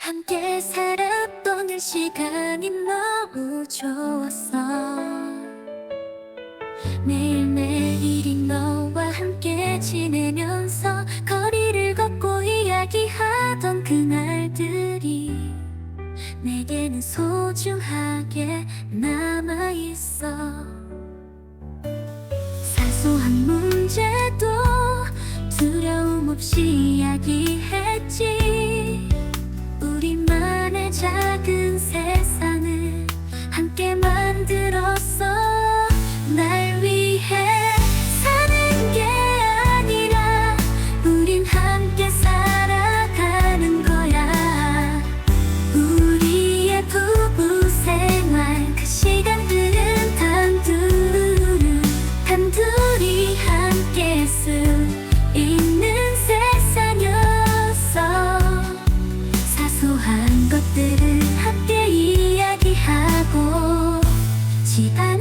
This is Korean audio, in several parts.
함께 살았던 그 시간이 너무 좋았어. 매일매일이 너와 함께 지내면서 거리를 걷고 이야기하던 그날들이 내게는 소중하게 남아있어. 사소한 문제도 두려움 없이 이야기했지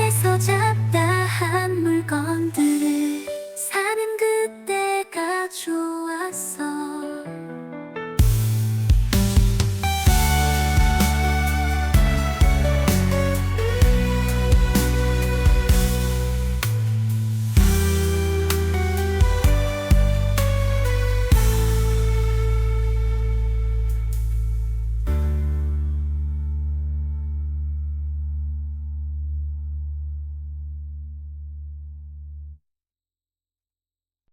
서 잡다 한 물건들을 사는 그때가 좋았어.